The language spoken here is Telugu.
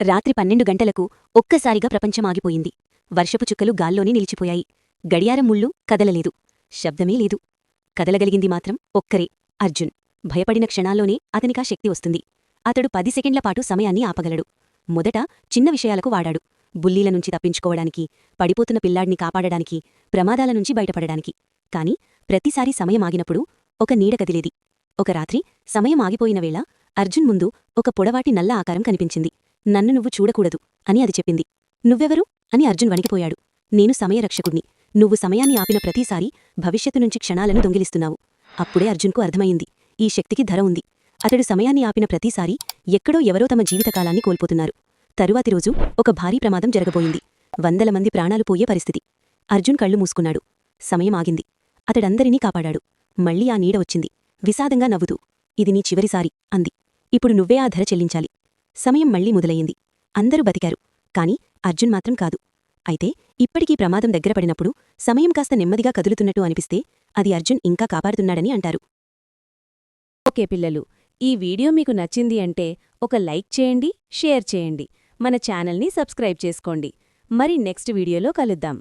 రాత్రి పన్నెండు గంటలకు ఒక్కసారిగా ప్రపంచమాగిపోయింది. వర్షపు చుక్కలు గాల్లోనే నిలిచిపోయాయి. గడియారం ముళ్ళు కదలలేదు. శబ్దమే లేదు. కదలగలిగింది మాత్రం ఒక్కరే అర్జున్. భయపడిన క్షణాల్లోనే అతనికా శక్తి వస్తుంది. అతడు పది సెకండ్ల పాటు సమయాన్ని ఆపగలడు. మొదట చిన్న విషయాలకు వాడాడు. బుల్లీల నుంచి తప్పించుకోవడానికి పడిపోతున్న పిల్లాడిని కాపాడడానికి ప్రమాదాల నుంచి బయటపడడానికి. కాని ప్రతిసారి సమయమాగినప్పుడు ఒక నీడ కదిలేది. ఒక రాత్రి సమయం ఆగిపోయిన వేళ అర్జున్ ముందు ఒక పొడవాటి నల్ల ఆకారం కనిపించింది. నన్ను నువ్వు చూడకూడదు అని అది చెప్పింది. నువ్వెవరు? అని అర్జున్ వణికిపోయాడు. నేను సమయరక్షకుణ్ణి. నువ్వు సమయాన్ని ఆపిన ప్రతిసారి భవిష్యత్తు నుంచి క్షణాలను దొంగిలిస్తున్నావు. అప్పుడే అర్జున్కు అర్థమైంది. ఈ శక్తికి ధర ఉంది. అతడు సమయాన్ని ఆపిన ప్రతిసారీ ఎక్కడో ఎవరో తమ జీవితకాలాన్ని కోల్పోతున్నారు. తరువాతి రోజు ఒక భారీ ప్రమాదం జరగబోయింది. వందల మంది ప్రాణాలు పోయే పరిస్థితి. అర్జున్ కళ్ళు మూసుకున్నాడు. సమయం ఆగింది. అతడందరినీ కాపాడాడు. మళ్ళీ ఆ నీడ వచ్చింది. విషాదంగా నవ్వుతూ ఇది నీ చివరిసారి అంది. ఇప్పుడు నువ్వే ఆ ధర చెల్లించాలి. సమయం మళ్ళీ మొదలయ్యింది. అందరూ బతికారు. కాని అర్జున్ మాత్రం కాదు. అయితే ఇప్పటికీ ప్రమాదం దగ్గరపడినప్పుడు సమయం కాస్త నెమ్మదిగా కదులుతున్నట్టు అనిపిస్తే అది అర్జున్ ఇంకా కాపాడుతున్నాడని అంటారు. ఓకే పిల్లలు ఈ వీడియో మీకు నచ్చింది అంటే ఒక లైక్ చేయండి షేర్ చేయండి. మన ఛానల్ని సబ్స్క్రైబ్ చేసుకోండి. మరి నెక్స్ట్ వీడియోలో కలుద్దాం.